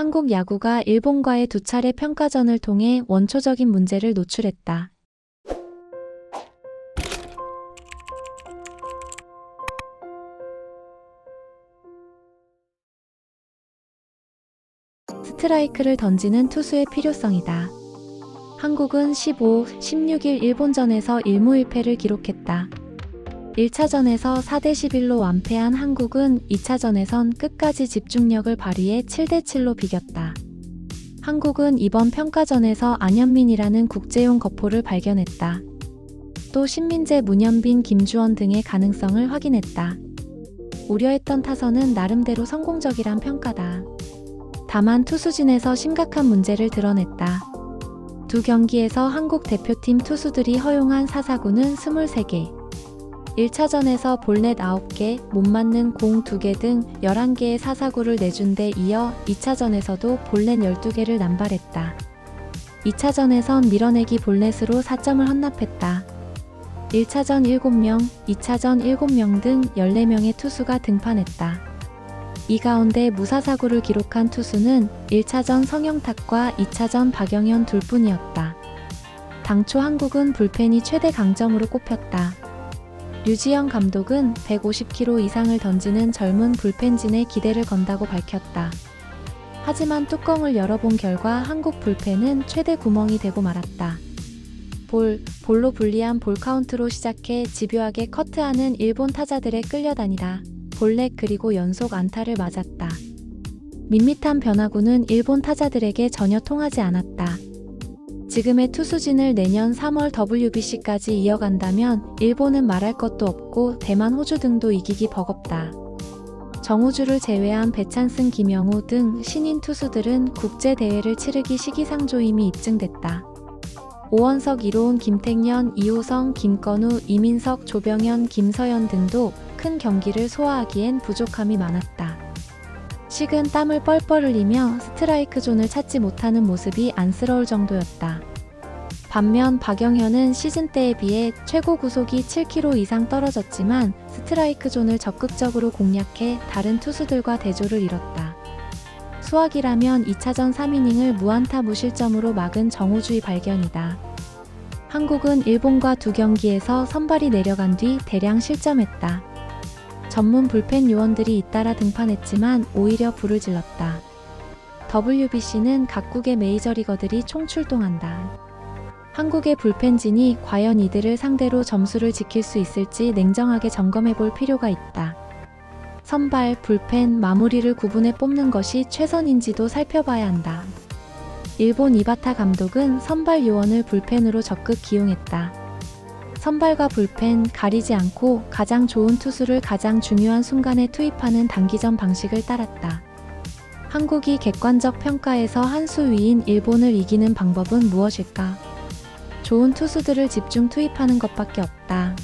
한국 야구가 일본과의 두 차례 평가전을 통해 원초적인 문제를 노출했다. 스트라이크를 던지는 투수의 필요성이다. 한국은 15, 16일 일본전에서 1무 1패를 기록했다. 1차전에서 4대 11로 완패한 한국은 2차전에선 끝까지 집중력을 발휘해 7대 7로 비겼다. 한국은 이번 평가전에서 안현민이라는 국제용 거포를 발견했다. 또 신민재, 문현빈, 김주원 등의 가능성을 확인했다. 우려했던 타선은 나름대로 성공적이란 평가다. 다만 투수진에서 심각한 문제를 드러냈다. 두 경기에서 한국 대표팀 투수들이 허용한 사사구는 23개, 1차전에서 볼넷 9개, 못 맞는 공 2개 등 11개의 사사구를 내준 데 이어 2차전에서도 볼넷 12개를 남발했다. 2차전에선 밀어내기 볼넷으로 4점을 헌납했다. 1차전 7명, 2차전 7명 등 14명의 투수가 등판했다. 이 가운데 무사사구를 기록한 투수는 1차전 성영탁과 2차전 박영현 둘뿐이었다. 당초 한국은 불펜이 최대 강점으로 꼽혔다. 류지영 감독은 150km 이상을 던지는 젊은 불펜진에 기대를 건다고 밝혔다. 하지만 뚜껑을 열어본 결과 한국 불펜은 최대 구멍이 되고 말았다. 볼, 볼로 불리한 볼 카운트로 시작해 집요하게 커트하는 일본 타자들의 끌려다니다 볼넷 그리고 연속 안타를 맞았다. 밋밋한 변화구는 일본 타자들에게 전혀 통하지 않았다. 지금의 투수진을 내년 3월 WBC까지 이어간다면 일본은 말할 것도 없고 대만, 호주 등도 이기기 버겁다. 정우주를 제외한 배찬승, 김영우 등 신인 투수들은 국제 대회를 치르기 시기상조임이 입증됐다. 오원석, 이로운, 김택년, 이호성, 김건우, 이민석, 조병현, 김서연 등도 큰 경기를 소화하기엔 부족함이 많았다. 식은 땀을 뻘뻘 흘리며 스트라이크 존을 찾지 못하는 모습이 안쓰러울 정도였다. 반면 박영현은 시즌 때에 비해 최고 구속이 7km 이상 떨어졌지만 스트라이크 존을 적극적으로 공략해 다른 투수들과 대조를 이뤘다. 수학이라면 2차전 3이닝을 무안타 무실점으로 막은 정우주의 발견이다. 한국은 일본과 두 경기에서 선발이 내려간 뒤 대량 실점했다. 전문 불펜 요원들이 잇따라 등판했지만 오히려 불을 질렀다. WBC는 각국의 메이저리거들이 총출동한다. 한국의 불펜진이 과연 이들을 상대로 점수를 지킬 수 있을지 냉정하게 점검해 볼 필요가 있다. 선발, 불펜, 마무리를 구분해 뽑는 것이 최선인지도 살펴봐야 한다. 일본 이바타 감독은 선발 요원을 불펜으로 적극 기용했다. 선발과 불펜 가리지 않고 가장 좋은 투수를 가장 중요한 순간에 투입하는 단기전 방식을 따랐다. 한국이 객관적 평가에서 한 수 위인 일본을 이기는 방법은 무엇일까? 좋은 투수들을 집중 투입하는 것밖에 없다.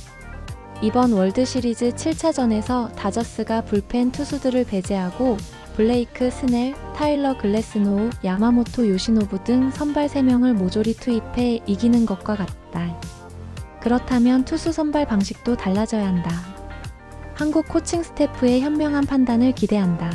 이번 월드 시리즈 7차전에서 다저스가 불펜 투수들을 배제하고 블레이크 스넬, 타일러 글래스노우, 야마모토 요시노부 등 선발 3명을 모조리 투입해 이기는 것과 같다. 그렇다면 투수 선발 방식도 달라져야 한다. 한국 코칭 스태프의 현명한 판단을 기대한다.